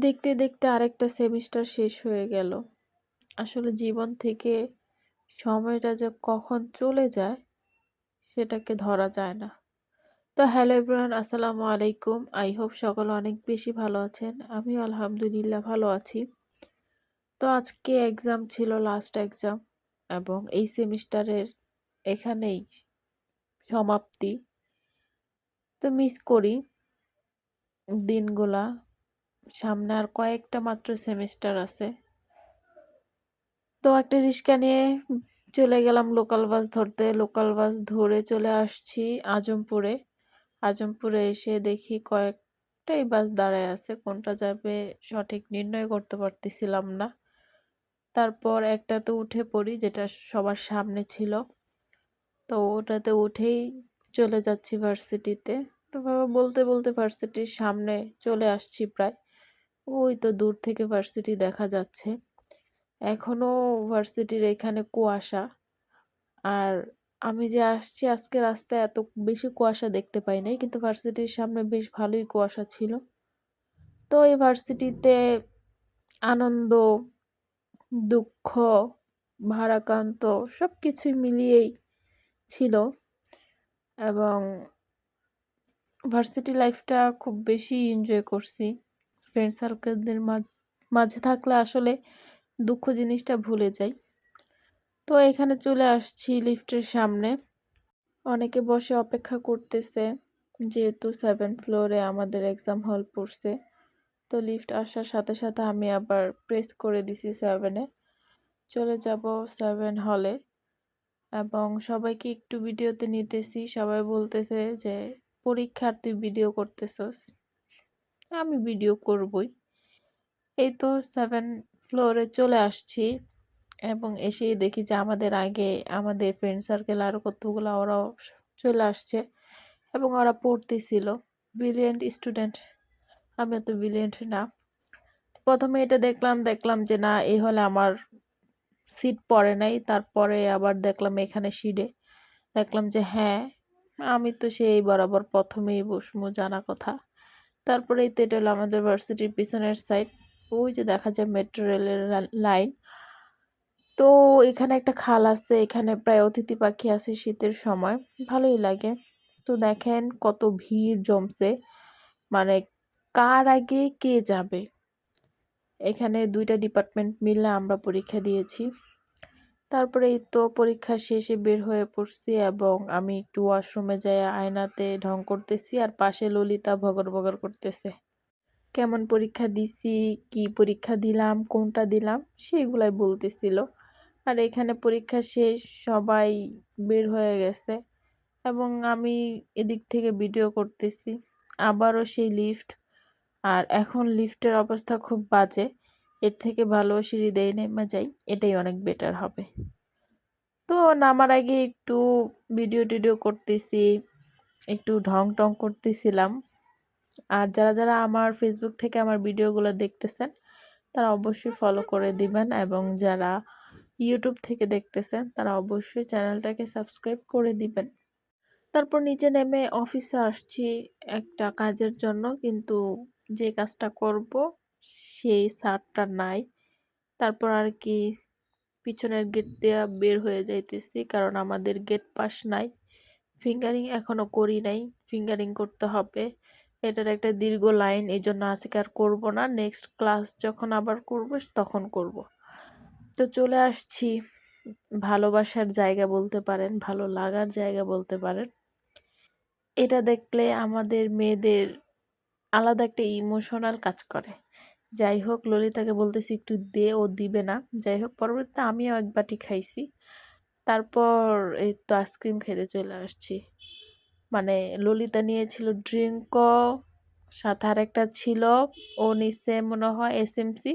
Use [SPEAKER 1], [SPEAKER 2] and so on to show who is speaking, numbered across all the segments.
[SPEAKER 1] দেখতে, দেখতে আরেকটা সেমিস্টার শেষ হয়ে গেল। আসলে জীবন থেকে সময়টা যে কখন চলে যায় সেটাকে ধরা যায় না। তো হ্যালো এভরিওয়ান আসসালামু আলাইকুম। আই হোপ সকলে অনেক বেশি ভালো আছেন। আমিও আলহামদুলিল্লাহ ভালো আছি। তো আজকে এক্সাম ছিল লাস্ট এক্সাম এবং এই সেমিস্টারের এখানেই সমাপ্তি। তো মিস করি দিনগুলা। সামনে আর কয়েকটা মাত্র সেমিস্টার আছে। তো একটা রিক্সা নিয়ে চলে গেলাম লোকাল বাস ধরতে। লোকাল বাস ধরে চলে আসছি আজমপুরে। আজমপুরে এসে দেখি কয়েকটাই বাস দাঁড়ায় আছে। কোনটা যাবে সঠিক নির্ণয় করতে পারতেছিলাম না। তারপর একটাতে উঠে পড়ি যেটা সবার সামনে ছিল। তো ওটাতে উঠেই চলে যাচ্ছি ভার্সিটিতে। তো বলতে, বলতে ভার্সিটির সামনে চলে আসছি প্রায়। ওই তো দূর থেকে ভার্সিটি দেখা যাচ্ছে। এখনও ভার্সিটির এখানে কুয়াশা। আর আমি যে আসছি আজকে রাস্তায় এত বেশি কুয়াশা দেখতে পাই নাই। কিন্তু ভার্সিটির সামনে বেশ ভালোই কুয়াশা ছিল। তো এই ভার্সিটিতে আনন্দ, দুঃখ, ভারাক্রান্ত সবকিছুই মিলিয়েই ছিল। এবং ভার্সিটি লাইফটা খুব বেশি এনজয় করছি। ফ্রেন্ড সার্কেলদের মাঝে থাকলে আসলে দুঃখ জিনিসটা ভুলে যাই। তো এখানে চলে আসছি লিফটের সামনে। অনেকে বসে অপেক্ষা করতেছে, যেহেতু সেভেন ফ্লোরে আমাদের এক্সাম হল পড়ছে। তো লিফট আসার সাথে সাথে আমি আবার প্রেস করে দিছি সেভেনে চলে যাব সেভেন হলে এবং সবাইকে একটু ভিডিওতে নিতেছি। সবাই বলতেছে যে, পরীক্ষার তুই ভিডিও করতেছস। আমি ভিডিও করবই। এই তো সেভেন ফ্লোরে চলে আসছি এবং এসেই দেখি যে আমাদের আগে আমাদের ফ্রেন্ড সার্কেল আরও কতগুলো ওরাও চলে আসছে এবং ওরা পড়তেছিল। ব্রিলিয়েন্ট স্টুডেন্ট আমি তো ব্রিলিয়েন্ট না। প্রথমে এটা দেখলাম দেখলাম যে না এই হলে আমার সিট পড়ে নাই। তারপরে আবার দেখলাম এখানে সিডে দেখলাম যে হ্যাঁ আমি তো সেই বরাবর প্রথমেই বসমু জানা কথা। তারপরে তো এটা হলো আমাদের ভার্সিটির পিছনের সাইড ওই যে দেখা যায় মেট্রো রেলের লাইন তো এখানে একটা খাল আছে, এখানে প্রায় অতিথি পাখি আছে শীতের সময়, ভালোই লাগে। তো দেখেন কত ভিড় জমছে মানে কার আগে কে যাবে? এখানে দুইটা ডিপার্টমেন্ট মিলে আমরা পরীক্ষা দিয়েছি। তারপরে এই তো পরীক্ষা শেষে বের হয়ে পড়ছি এবং আমি একটু ওয়াশরুমে যাই আয়নাতে ঢং করতেছি আর পাশে ললিতা ভগর ভগর করতেছে। কেমন পরীক্ষা দিছি, কি পরীক্ষা দিলাম, কোনটা দিলাম সেগুলাই বলতেছিল। আর এখানে পরীক্ষা শেষ, সবাই বের হয়ে গেছে এবং আমি এদিক থেকে ভিডিও করতেছি। আবারও সেই লিফট আর এখন লিফটের অবস্থা খুব বাজে। এর থেকে ভালো সিঁড়ি দেয় নেমে যাই, এটাই অনেক বেটার হবে। তো নামার আগে একটু ভিডিও টিডিও করতেছি, একটু ঢং টং করতেছিলাম। আর যারা যারা আমার ফেসবুক থেকে আমার ভিডিওগুলো দেখতেছেন, তারা অবশ্যই ফলো করে দিবেন এবং যারা ইউটিউব থেকে দেখতেছেন, তারা অবশ্যই চ্যানেলটাকে সাবস্ক্রাইব করে দিবেন। তারপর নিচে নেমে অফিসে আসছি একটা কাজের জন্য, কিন্তু যে কাজটা করব সেই সারটা নাই। তারপর আর কি পিছনের গেট দেওয়া বের হয়ে যাইতেছি, কারণ আমাদের গেট পাস নাই। ফিঙ্গারিং এখনও করি নাই ফিঙ্গারিং করতে হবে। এটার একটা দীর্ঘ লাইন এই জন্য আজকে আর করব না। নেক্সট ক্লাস যখন আবার করব, তখন করব। তো চলে আসছি। ভালোবাসার জায়গা বলতে পারেন, ভালো লাগার জায়গা বলতে পারেন। এটা দেখলে আমাদের মেয়েদের আলাদা একটা ইমোশনাল কাজ করে। যাই হোক, ললিতাকে বলতেছি একটু দে, ও দিবে না। যাই হোক, পরবর্তীতে আমিও এক বাটি খাইছি। তারপর এই তো আইসক্রিম খেতে চলে আসছি। মানে ললিতা নিয়েছিল ড্রিঙ্কও সাথে আরেকটা ছিল, ও নিচে মনে হয় এস এসএমসি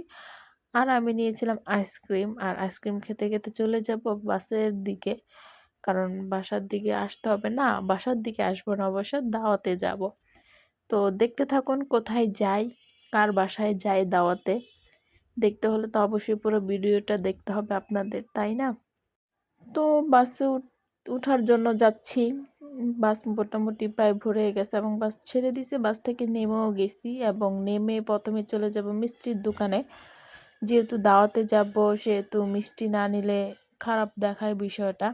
[SPEAKER 1] আর আমি নিয়েছিলাম আইসক্রিম। আর আইসক্রিম খেতে খেতে চলে যাব বাসের দিকে, কারণ বাসার দিকে আসতে হবে না, বাসার দিকে আসব না অবশ্য, দাওয়াতে যাব। তো দেখতে থাকুন কোথায় যাই। কার বাসায় যায় দাওয়াতে? দেখতে হলে তো অবশ্যই পুরো ভিডিওটা দেখতে হবে আপনাদের, তাই না? তো বাসে উঠার জন্য যাচ্ছি। বাস মোটামুটি প্রায় ভরে গেছে এবং বাস ছেড়ে দিছে বাস থেকে নেমেও গেছি এবং নেমে প্রথমে চলে যাব মিষ্টির দোকানে। যেহেতু দাওয়াতে যাব, সেহেতু মিষ্টি না নিলে খারাপ দেখায় বিষয়টা।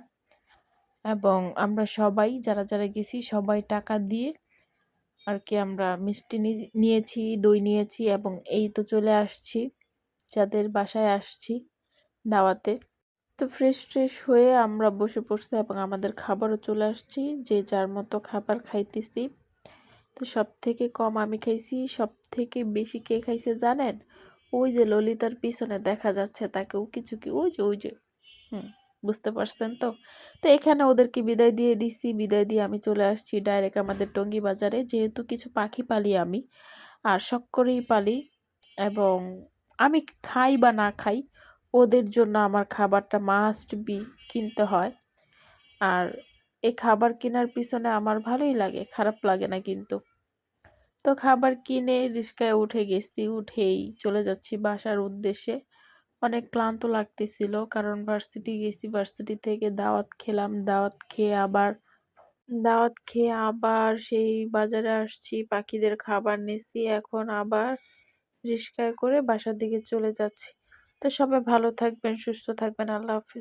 [SPEAKER 1] এবং আমরা সবাই, যারা যারা গেছি সবাই টাকা দিয়ে আর কি আমরা মিষ্টি নিয়েছি, দই নিয়েছি এবং এই তো চলে আসছি, যাদের বাসায় আসছি দাওয়াতে। তো ফ্রেশ ট্রেশ হয়ে আমরা বসে পড়ছি এবং আমাদের খাবারও চলে আসছি, যে যার মতো খাবার খাইতেছি। তো সব থেকে কম আমি খাইছি সব থেকে বেশি কে খাইছে জানেন? ওই যে ললিতার পিছনে দেখা যাচ্ছে তাকে কিছু কি? ওই যে ওই যে, হুম। বুঝতে পারছেন তো? তো এখানে ওদেরকে বিদায় দিয়ে দিছি। বিদায় দিয়ে আমি চলে আসছি ডাইরেক্ট আমাদের টঙ্গি বাজারে। যেহেতু কিছু পাখি পালি আমি, আর শখ করেই পালি এবং আমি খাই বা না খাই, ওদের জন্য আমার খাবারটা মাস্ট বি কিনতে হয়। আর এই খাবার কেনার পিছনে আমার ভালোই লাগে, খারাপ লাগে না কিন্তু। তো খাবার কিনে রিস্কায় উঠে গেছি, উঠেই চলে যাচ্ছি বাসার উদ্দেশ্যে। অনেক ক্লান্ত লাগতেছিল। কারণ ভার্সিটি গেছি ভার্সিটি থেকে দাওয়াত খেলাম, দাওয়াত খেয়ে আবার, দাওয়াত খেয়ে আবার সেই বাজারে আসছি, পাখিদের খাবার নিয়েছি এখন আবার রিস্কায় করে বাসার দিকে চলে যাচ্ছি। তো সবাই ভালো থাকবেন, সুস্থ থাকবেন, আল্লাহ হাফিজ।